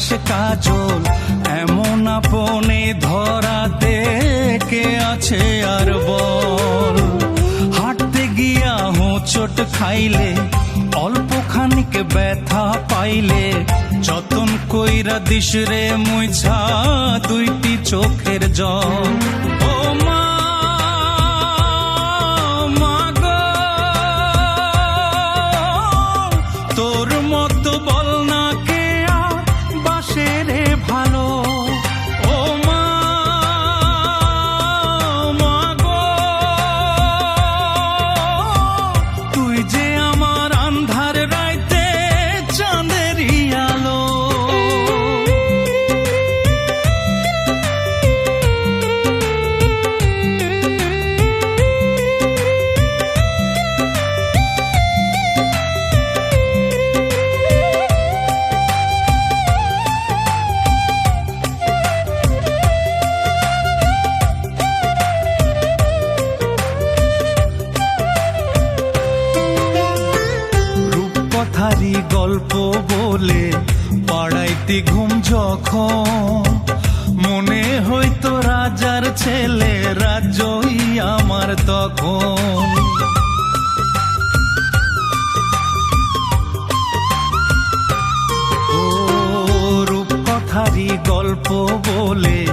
খাস কাজল, এমন আপনে ধরাতে কে আছে আর বল। হাঁটতে গিয়া হোঁচট খাইলে, অল্প খানিক ব্যথা পাইলে, যতন কইরা দিশরে মুইছা দুইটি চোখের জল। ঘুম যখন, মনে হইতো রাজার ছেলে রাজ্যই আমার তখন। রূপকথারি গল্প বলে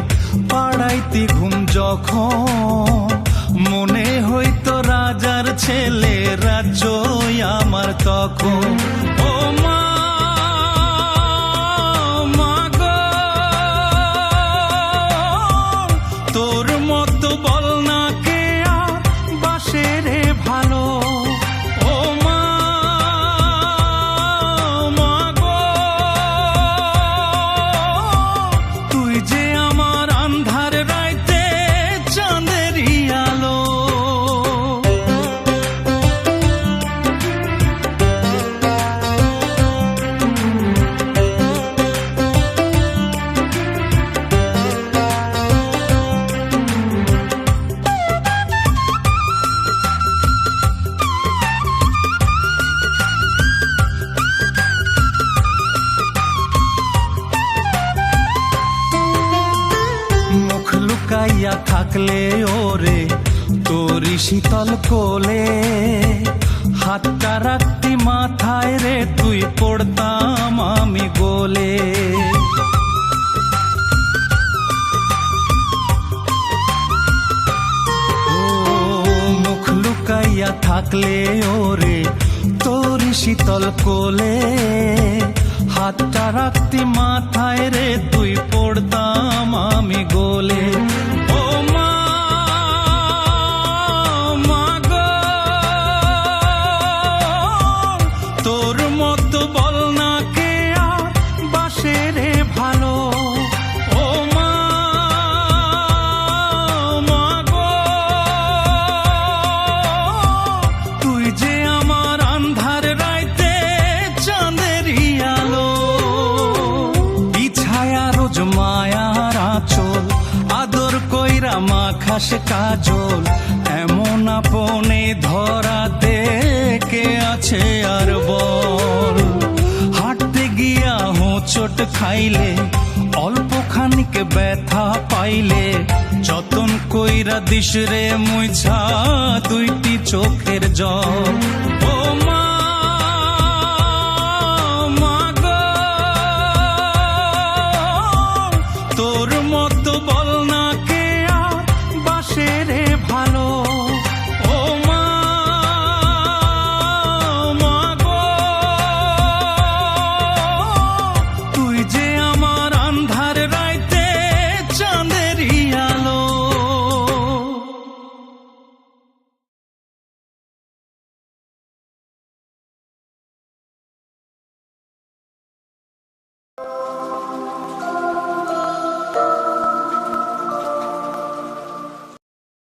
পাড়াইতে ঘুম যখন, মনে হইতো রাজার ছেলে রাজ্যই আমার তখন। ও লুকাইয়া থাকলে ওরে, তোরি শীতল কোলে। হাতটা রাখতি মাথায় রে, তুই পড়তাম আমি গোলে। ও মুখ লুকাইয়া থাকলে ওরে, তোরি শীতল কোলে। হাতটা রাখতি মাথায় রে তুই পড়তাম আমি গোলে। মাখাস কাজল, এমন আপনে ধরাতে কে আছে আর বল। হাঁটতে গিয়া হোঁচট খাইলে অল্প খানিক ব্যথা পাইলে, যতন কইরা দিস রে মুইছা দুইটি চোখের জল। ও